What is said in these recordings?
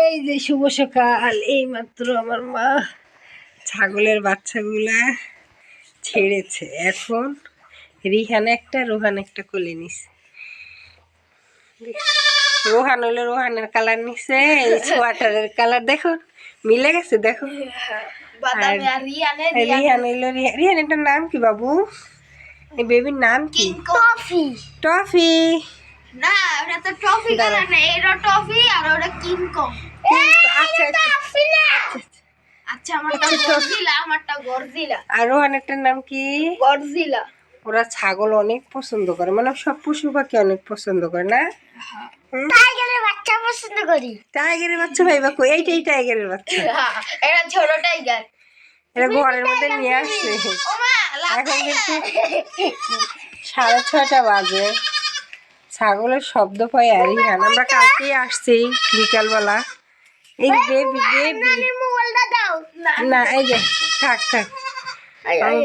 এই যে শুভ সকাল এই মাত্র আমার মা ছাগলের বাচ্চাগুলা ছেড়েছে। এখন রিহান একটা রোহান একটা কোলে নিছে। রোহান হলো রোহানের কালার নিছে এই সোয়াটারের কালার। দেখো মিলে গেছে দেখো। রিহান হইল রিহান রিহানের নাম কি বাবু? এই বেবির নাম কি? Toffee Toffee. না ওটা তো কালার না এটা টফি আর ওটা কিংকং আচ্ছা আচ্ছা। আচ্ছা আমারটা গরজিলা আমারটা গরজিলা। আর রোহানেরটার নাম কি? গরজিলা। ওরা ছাগল অনেক পছন্দ করে মানে সব পশু পাখি অনেক পছন্দ করে না? টাইগারের বাচ্চা পছন্দ করি। টাইগারের বাচ্চা ভাইবা কই এইটাই টাইগারের বাচ্চা। এটা ছোট টাইগার। এটা ঘরের মধ্যে নিয়ে আসছে। এখন কিন্তু সাড়ে ছয়টা বাজে। ছাগলের শব্দ পাই আর ইহান আমরা কালকেই আসছি বিকালবেলা। এই বেবি বেবি না। এই যে থাক থাক।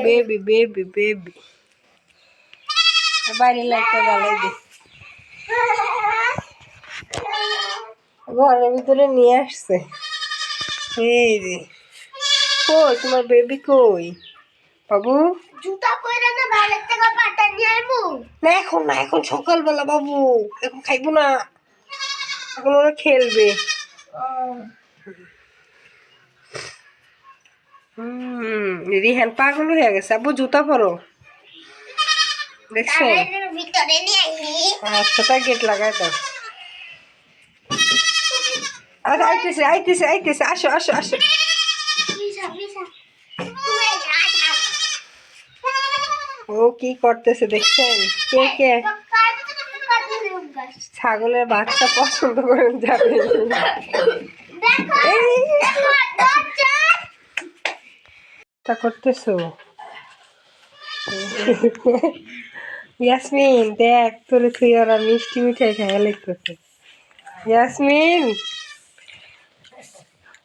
বেবি বেবি বেবি বাইরে লাইটটা জ্বালাই দে ঘরের ভিতরে নিয়ে আসছে। এই রে কই তোমার বেবি কই? বাবু? জুতা পরে না বাইরে থেকে পাটা নিয়ে আইবো না এখন না এখন সকালবেলা বাবু। এখন খাইবো না। এখন ওরা খেলবে। হুম রিহান পাগল হয়ে গেছে। আব্বু জুতা পরো। দেখছ? আচ্ছা তাই গেট লাগাই দাও। আর আইতেছে আইতেছে আইতেছে। আসো আসো আসো মিশা মিশা তুমি রাখা ও কি করতেছে দেখছেন? কে কে? ছাগলের বাচ্চা পছন্দ করেন যাবে তা করতেছো? ইয়াসমিন দেখ তোরে তুই ওরা মিষ্টি মিঠাই খাইয়া লিখতেছে ইয়াসমিন!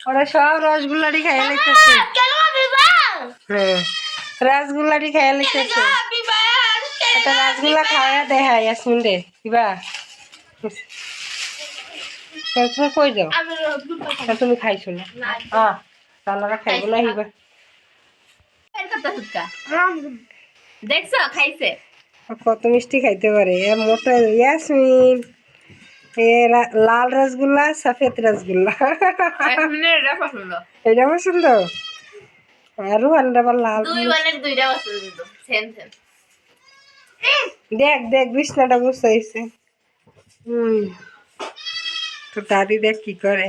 ওরা সব রসগোল্লাটি খাইয়া লিখতেছে হ্যাঁ। রসগোল্লাটি খাইয়া লিখতেছে একটা রসগোল্লা খাওয়া দেখা ইয়াসমিন রে কিবা তুমি কই যাও? তুমি খাইছো না? হ্যাঁ তাহলে খাইবো না হিবা দেখছ খাইছে? কত মিষ্টি খাইতে পারে। মোটা ইয়াসমিন লাল রসগোল্লা সফেদ রসগোল্লা এটা পছন্দ? আর আবার লাল দুই বানের দুইটা পছন্দ সেম সেম দেখ দেখ বিছনাটা বসাইছে হুম তো দাদি দেখ কি করে।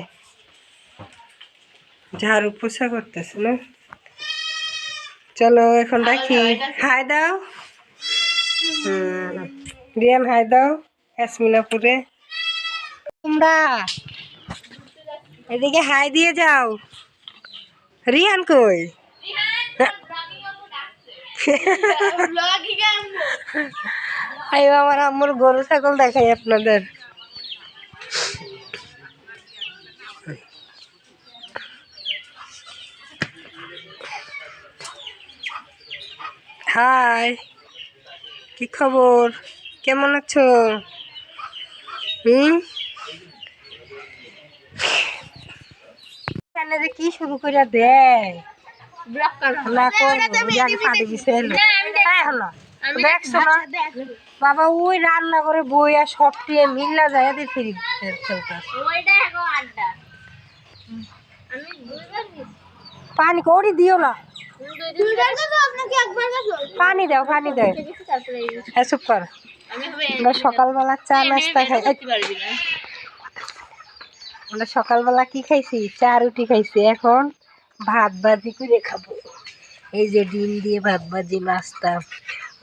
ঝাড়ু পোছা করতেছে না? চলো এখন রাখি হাই দাও। হুম রিয়ান হাই দাও। ইয়াসমিনাপুরে। তোমরা এদিকে হাই দিয়ে যাও। রিয়ান কই? আইও, আমার আম্মুর গরু, ছাগল দেখাই আপনাদের। হাই, কি খবর? কেমন আছো? হুম? এখানে যে কি শুরু করে দেয়? বাবা ওই রান্না করে বই আর সব টিয়ে মিল্লা যায় ফিরি পানি করি দিও না। পানি দাও পানি দাও। হ্যাঁ চুপ কর। আমরা সকালবেলা চা নাস্তা খাই। আমরা সকালবেলা কি খাইছি? চা রুটি খাইছি। এখন ভাত ভাজি করে খাব। এই যে ডিম দিয়ে ভাত ভাজি নাস্তা।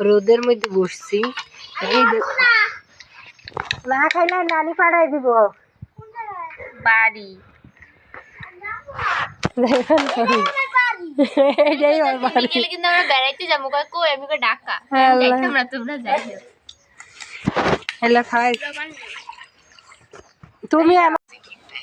রোদের মধ্যে বসছি। এই দেখো। না খাইলে নানি পাড়াই দিব। বাড়ি। কিন্তু আমরা বেড়াইতে যাব। কই আমি। তোমরা যাই হ্যালো খাই তুমি আমার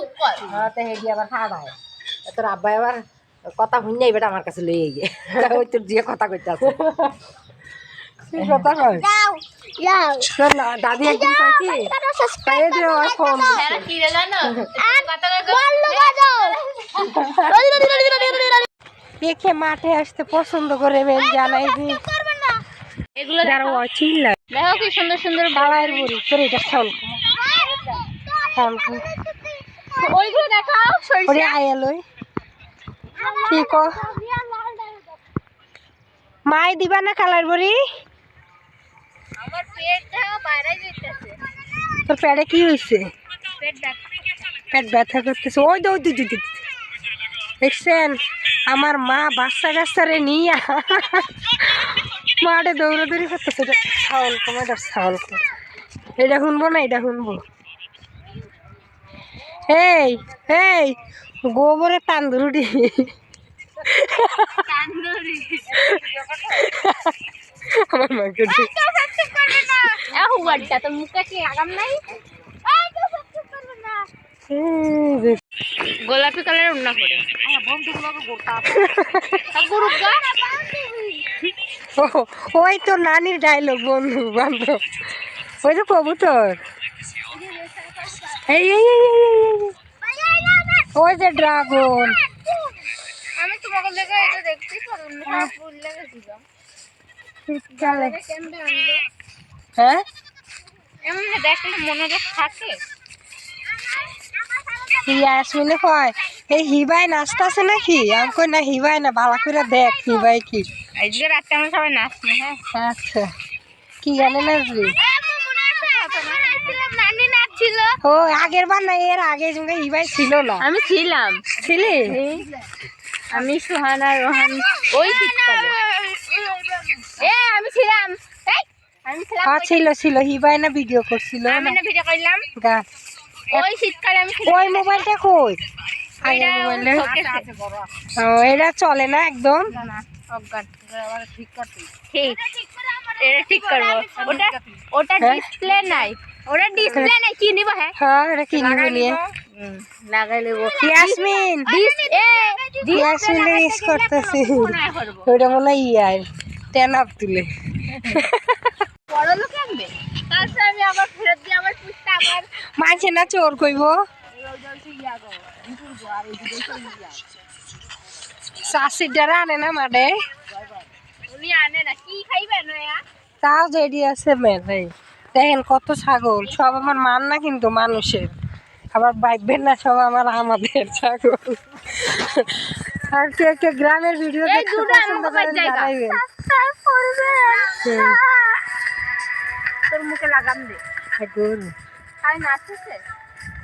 তো হ্যাঁ হেডি আবার তোর আব্বা এবার কথা শুনে এবার আমার কাছে লইয়ে গিয়ে ওই তোর দিয়ে কথা কইতে আছে। কথা কয়? দাদি একদিন কয় কি? ফোন। দেখে মাঠে আসতে পছন্দ করে বেশ জানাই যে এগুলো দেখো। কি সুন্দর সুন্দর কালার বুড়ি। তোর এটা ওইগুলো দেখাও ওরে আয়ালই কি ক? মাই দিবা না কালার বুড়ি? আমার পেটটা বাইরে যেতেছে তোর পেটে কি হয়েছে পেট ব্যথা। পেট ব্যথা করতেছে। ওই দিদি দিদি দেখছেন? আমার মা বাচ্চা কাচ্চারে নিয়ে। মাঠে দৌড়াদৌড়ি করতেছে। এটা ছাউল কম এটা ছাউল কম। এটা শুনব না এটা শুনব। এই এই গোবরে তান্দুরুটি তান্দুরি। আমার মাকে গোলাপি কালারের উন্না করে। ওই তো নানির ডায়লগ বন্ধু বান্ধব। ওই তো কবুতর। এই এই। ওই যে ড্রাগন। আমি তোমাকে দেখে এটা পারলাম না ফুল লেগেছিলাম কেমনে আনলো? হ্যাঁ? এমন দেখলে মনোযোগ থাকে? ইয়াসমিনে কয় এই হিবাই নাচতাছে নাকি? আমি কই না হিবাই না ভালো করে দেখ হিবাই কি? আজকে রাতে আমরা সবাই হ্যাঁ। আচ্ছা। কি গানে নাচবি? ও আগের বার না এর আগে সঙ্গে হিবাই ছিল না। আমি ছিলাম। ছিলি? আমি সুহানা রোহান ওই এ আমি ছিলাম। এই, হ্যাঁ ছিল ছিল। হিবাই না ভিডিও করছিল আমি না না ভিডিও করলাম। গা। ওই শীতকালে আমি ওই মোবাইলটা কই? আগের এটা ও এটা চলে না একদম? ঠিক। এটা ঠিক করব। ওটা ওটা হ্যাঁ? ডিসপ্লে নাই। ওটা ডিসপ্লে নাই। কি নিব হ্যাঁ? হ্যাঁ এটা কিনবো নিয়ে? লাগাই নেব। ইয়াসমিন ডিস এ ইয়াসমিন ইউজ করতেছি ওইটা মনে হয় ইয়ার টেন আপ তুলে। বড় লোক আনবে? তারপরে আমি আবার ফেরত দিয়ে আবার পুষতে আবার মানছে না চোর কইব? চাষির দ্বারা আনে না মাঠে? উনি আনে না কি তাও রেডি আছে মেরে দেখেন কত ছাগল সব আমার মান না কিন্তু মানুষের। আবার বাইবেন না সব আমার আমাদের ছাগল। আর কে কে গ্রামের ভিডিও দেখতে পছন্দ করেন জানাইবেন। সাবস্ক্রাইব করবেন হুম। তোর মুখে লাগাম দে। ছাগল।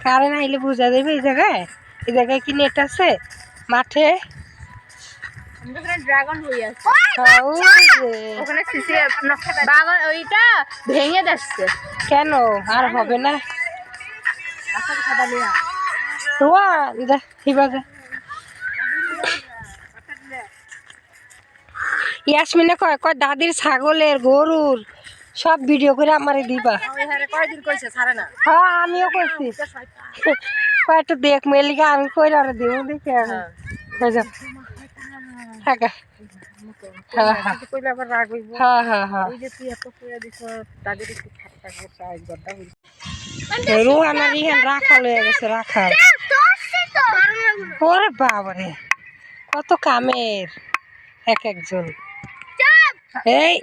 কারেন্ট আইলে বুঝা দেবে এই জায়গায়। এই জায়গায় কি নেট আছে? মাঠে? ড্রাগন হই আছে। হ্যাঁ, ওই যে। ওখানে সিসি বাগান ওইটা ভেঙে যাচ্ছে। কেন? আর হবে না। রোয়া যা হিবা যা ইয়াসমিনে কয় কয় দাদির ছাগলের গরুর সব ভিডিও করে আমারে দিবা। কয়দিন কইছে ছাড়ে না? হ্যাঁ আমিও করছি কয় একটু দেখ মেলিকা আমি কই আর দিব দেখি হয়ে। হ্যাঁ হ্যাঁ। হ্যাঁ হ্যাঁ হ্যাঁ। রোহান রাখাল হয়ে গেছে রাখাল। ওরে বাবারে কত কামের এক একজন। এই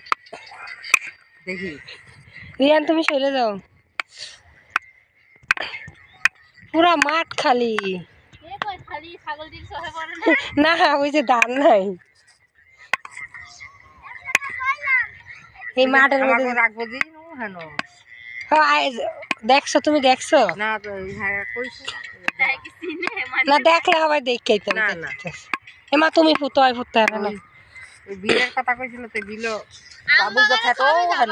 দেখি। রিয়ান তুমি সরে যাও পুরা মাঠ খালি খালি ছাগল দিন সহে পড়ে না? ওই যে ধান নাই। এই মাঠের মধ্যে। রাখব দিন হেন। হ্যাঁ, দেখছ তুমি দেখছ? না হ্যাঁ কইছে। না দেখলে দেখেই তো না, না। এমা তুমি ফুটো হয় ফুটতে হবে না। বিলের কথা কইছিল তো বিল বাবু কথা তো হেন।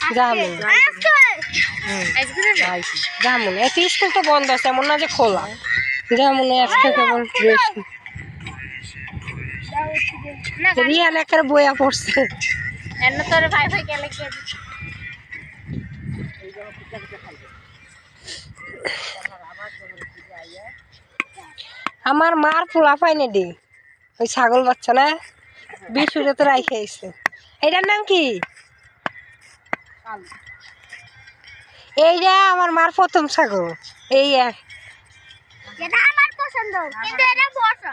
হ্যাঁ, তুমি আমবাগানে কবে যাবে যামু হুম আজকে না যামু এত স্কুল তো বন্ধ আছে এমন না যে খোলা। যেমন আজকে কেবল রেস্ট না বইয়া পড়ছে। তোর ভাই ভাই গেলে আমার মার পোলা পাইনি দি ওই ছাগল বাচ্চা না বিশুরে তো রাইখে এটার নাম কি? এইটা আমার মার প্রথম ছাগল। এই এক এটা আমার পছন্দ। কিন্তু এটা বড়।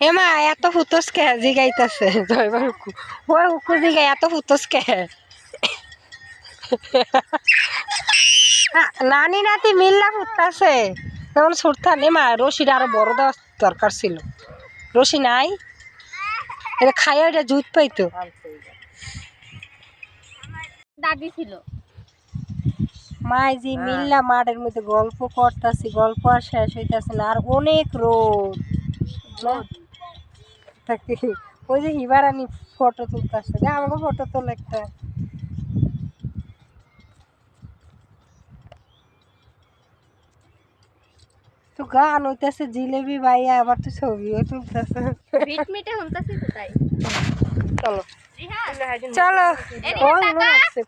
হেমা এত ফুতস কে জিগাইতাছে? জয়বার হুকু ওই হুকু জিগাই এত ফুতস কে? নানি নাতি মিল্লা ফুটতাছে যেমন সুরতান এমা রশিটা আরও বড় দেওয়ার দরকার ছিল। রশি নাই? এটা খাইয়া এটা জুত পাইতো। দাদি ছিল। মাইজি যে মিল্লা মাঠের মধ্যে গল্প করতেছি গল্প আর শেষ হইতেছে না আর অনেক রোদ। ওই যে হিবারানি ফটো তুলতেছে। যে আমাকে ফটো তোলা একটা। তো গান হইতেছে জিলেবি ভাইয়া আবার তো ছবিও তুলতেছে। তো তাই। চলো। চলো।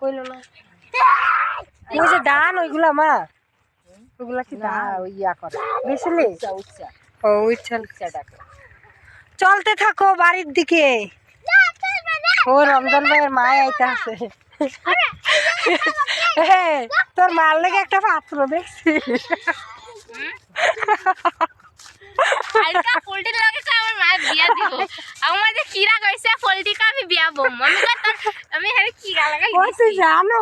কইলো না। ওই যে দান ওইগুলা মা। ওইগুলা কি দান? ওই ইয়া করে। বুঝলি? ও ডাকে চলতে থাকো বাড়ির দিকে। ও রমজান ভাইয়ের মায় আইতে আছে তোর মার লেগে একটা পাত্র দেখছি। আজকা পোল্ট্রি লাগে আমার মায়ের বিয়া দিব। আমার যে কিরা কইছে পোল্ট্রি কা আমি বিয়া বম। আমি তোর আমি হেরে কি গালাগাল ও তুই জানো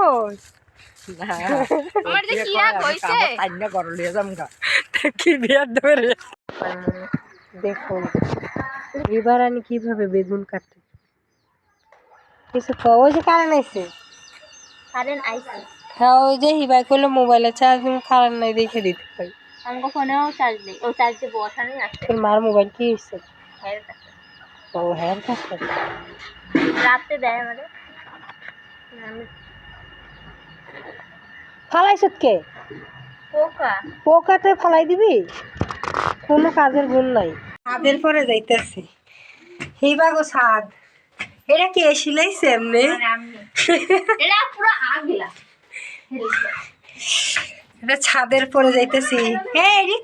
আমার যে কিরা কইছে তাইনা গরল লিয়ে যাম গা কি ধরে দেখুন কীভাবে বেগুন কাটে? কিছু ক- ওই যে কারেন্ট আইছে কারেন্ট আইছে হ্যাঁ ওই যে হিবাই করলে মোবাইলে চার্জ কারেন্ট নাই দেখে দিতে পারি আমাকে ফোনেও চার্জ নেই। ও চার্জে বসানোই আছে। তোর মার মোবাইল কি হয়েছে? হেরে ও হ্যাঁ রাতে দেয় আমাদের। আমি ফালাইছত কে? পোকা। পোকাতে ফালাই দিবি? কোনো কাজের গুণ নাই। ছাদের পরে যাইতেছি। হিবা গো ছাদ। এটা কে সিলাইছে এমনি? মানে এটা পুরো আগলা। এটা ছাদের পরে যাইতেছি।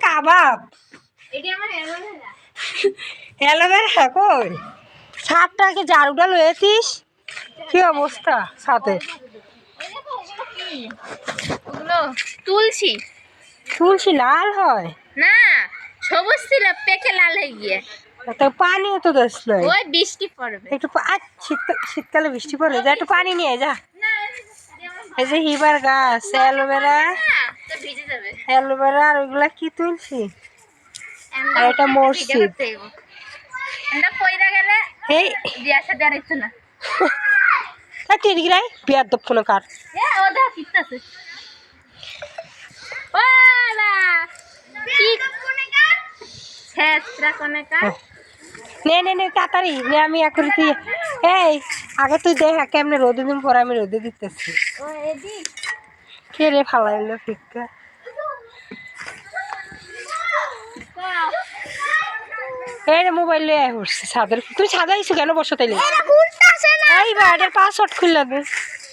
কাবাব। এটি না অ্যালোভেরা। কই? ছাদটাকে ঝাড়ুটা লয়েছিস কি অবস্থা ওগুলো তুলসী তুলসী লাল হয়? না সবুজ ছিল পেকে লাল হয়ে গিয়ে। তো পানিও তো দোষ ওই বৃষ্টি পড়বে। একটু শীতকাল বৃষ্টি পড়ে যা একটু পানি নিয়ে যা। এই যে হিবার গাছ অ্যালোভেরা। অ্যালোভেরা আর ওইগুলা কি তুলসী আর এটা মসজিদ এই সাথে আর ইচ্ছে না। তিরিগিরাই বিয়ার দপ কোনো কার। কোনে কা? নে নে নে তাড়াতাড়ি। নে আমি এখন এই আগে তুই দেখ কেমনে রোদে দিন পরে আমি রোদে দিতেছি। ও এদি কে রে ফালাইলো ফিক্কা এই রে মোবাইল লয়ে আয় উঠছি ছাদের তুই ছাদে আইছো কেন বসো তাইলে? এই বা এটার পাসওয়ার্ড খুললা দে।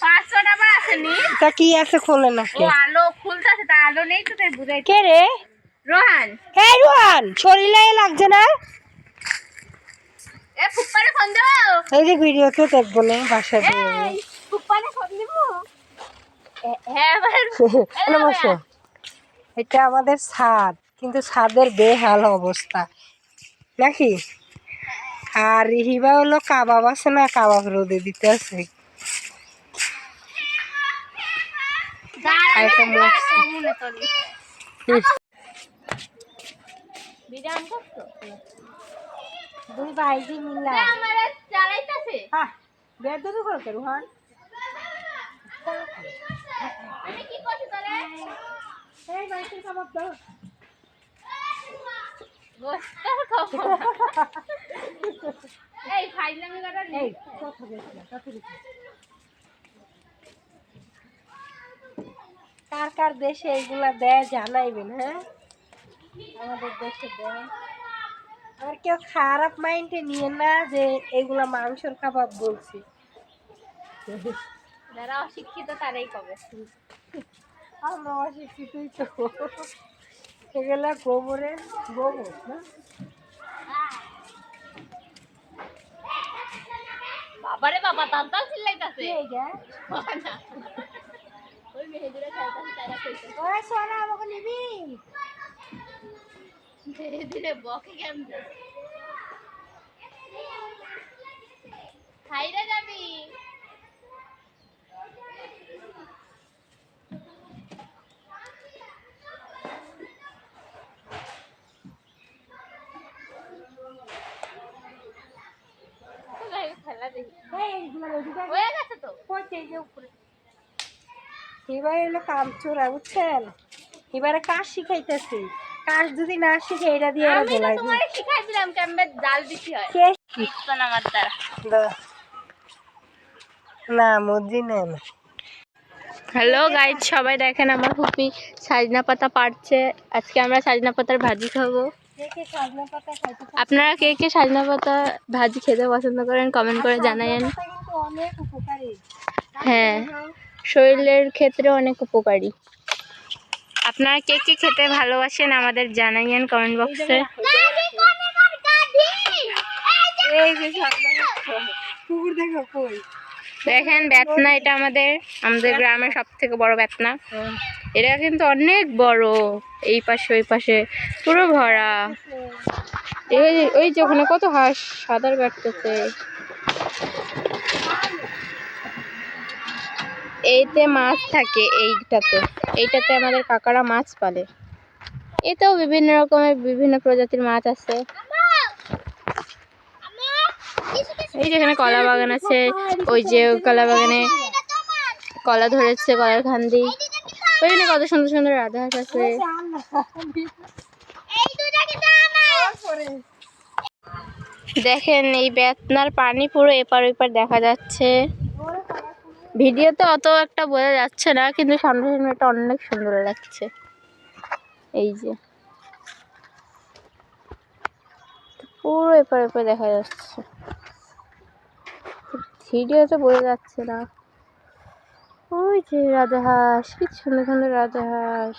পাঁচশো টাকা আসেনি? তা কি আছে খোলে না কে আলো খুলতাছে তা আলো নেই তো তাই বুঝাই কে রে? রোহান। এই রোহান শরীরে লাগছে না? এ ফুপ্পারে ফোন দাও এই যে ভিডিওতে দেখব না বাসায় দিয়ে এই ফুপ্পারে ফোন দিব হ্যাঁ এবার এটা আমাদের ছাদ কিন্তু ছাদের বেহাল অবস্থা। নাকি? আর হিবা হলো কাবাব আছে না কাবাব রোদে দিতে আছে। মনে দুই ভাইজি রুহান। আমি কি করছি তাহলে? এই ভাইটির কাবাব দাও। গোস্তার খবর এই ফাইজলামি করা এই কথা বলছি কথা বলছি কার কার দেশে এগুলা দেয় জানাইবেন হ্যাঁ? আমাদের দেশে দেয়। আর কেউ খারাপ মাইন্ডে নিয়ে না যে এগুলা মাংসর কাবাব বলছি। যারা অশিক্ষিত তারাই কবে? আমরা অশিক্ষিতই তো। এগুলা গোবরের গোবর না? বাবারে বাবা তান্তাল চিল্লাইতাছে। ওই মেহেদিরা খাইতাছে তারা কইছে ওই সোনা আমাকে নিবি? ধীরে ধীরে বকে কেমন খাইরে যাবি খেলা দেখি এই, এইগুলা ওদিকে হয়ে গেছে তো? কইতে যে উপরে। এবার হলো কামচোরা বুঝছেন? এবারে কাজ শিখাইতেছি। কাজ যদি না শিখে এটা দিয়ে এরা আমি তো তোমারে শিখাই দিলাম কেমনে জাল দিতে হয়। কে বুঝতো না আমার দ্বারা। না মজি নেন। হ্যালো গাইজ সবাই দেখেন আমার ফুপি সাজনা পাতা পাড়ছে। আজকে আমরা সাজনা পাতার ভাজি খাব। আপনারা কে কে সাজনা পাতা ভাজি খেতে পছন্দ করেন কমেন্ট করে উপকারী। হ্যাঁ শরীরের ক্ষেত্রে অনেক উপকারী। আপনারা কে কে খেতে ভালোবাসেন আমাদের জানাইয়েন কমেন্ট বক্সে দেখেন বেতনা এটা আমাদের আমাদের গ্রামের সব থেকে বড় বেতনা। এটা কিন্তু অনেক বড়। এই পাশে, ওই পাশে। পুরো ভরা। এই ওই যে ওখানে কত হাঁস সাঁতার কাটতেছে এইতে মাছ থাকে এইটাতে। এইটাতে আমাদের কাকারা মাছ পালে। এতেও বিভিন্ন রকমের, বিভিন্ন প্রজাতির মাছ আছে। এই যেখানে কলা বাগান আছে। ওই যে কলা বাগানে কলা ধরেছে, কলার খান্দি। কত সুন্দর সুন্দর রাধা হাঁস আছে। দেখেন এই বেতনার পানি পুরো এপার ওপার দেখা যাচ্ছে। ভিডিওতে অত একটা বোঝা যাচ্ছে না কিন্তু সামনে সামনে এটা অনেক সুন্দর লাগছে। এই যে। পুরো এপার ওপার দেখা যাচ্ছে। ভিডিওতে বোঝা যাচ্ছে না। ওই যে রাজা হাঁস কি সুন্দর সুন্দর রাজা হাঁস।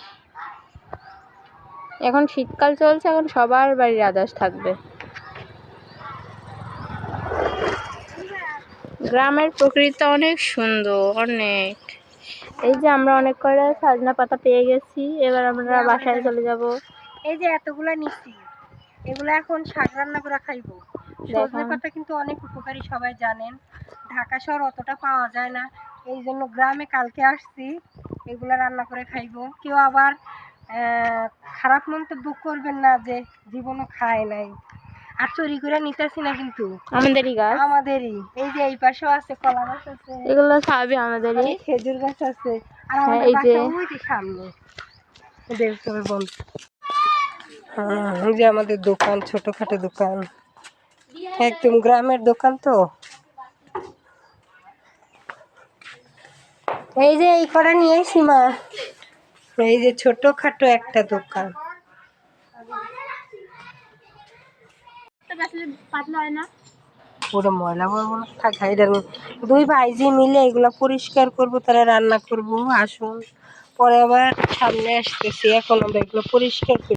এখন শীতকাল চলছে এখন সবার বাড়ি রাজহাঁস থাকবে। গ্রামের প্রকৃতি অনেক সুন্দর অনেক। এই যে আমরা অনেক করে সাজনা পাতা পেয়ে গেছি এবার আমরা বাসায় চলে যাব। এই যে এতগুলা নিচ্ছি এগুলা এখন শাক রান্না করে খাইবো। সজনে পাতা কিন্তু অনেক উপকারী সবাই জানেন। ঢাকা শহর অতটা পাওয়া যায় না এই জন্য গ্রামে কালকে আসছি এগুলা রান্না করে খাইবো। কেউ আবার খারাপ মন্তব্য করবেন না যে জীবনও খায় নাই। আর চুরি করে নিতেছি না কিন্তু। আমাদেরই গাছ। আমাদেরই। এই যে এই পাশেও আছে কলা গাছ আছে। এগুলো খাবে আমাদেরই। খেজুর গাছ আছে। আর হ্যাঁ, আমাদের এই যে- সামনে। দেখতে হ্যাঁ এই যে আমাদের দোকান ছোটখাটো দোকান। একদম গ্রামের দোকান তো। এই যে এই কটা নিয়ে আইসি মা। এই যে ছোটখাটো একটা দোকান। পাতলা হয় না? পুরো ময়লা না থাক এটার দুই ভাইজি মিলে এগুলো পরিষ্কার করব তারা রান্না করব আসুন। পরে আবার সামনে আসতেছি এখন আমরা এগুলো পরিষ্কার করি।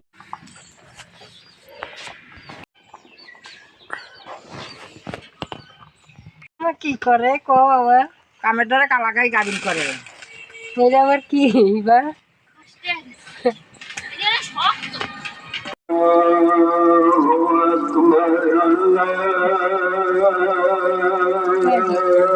কি করে? ক আবার। কামের দ্বারা কালাকাই গাবিন করে। এটা আবার কি বা La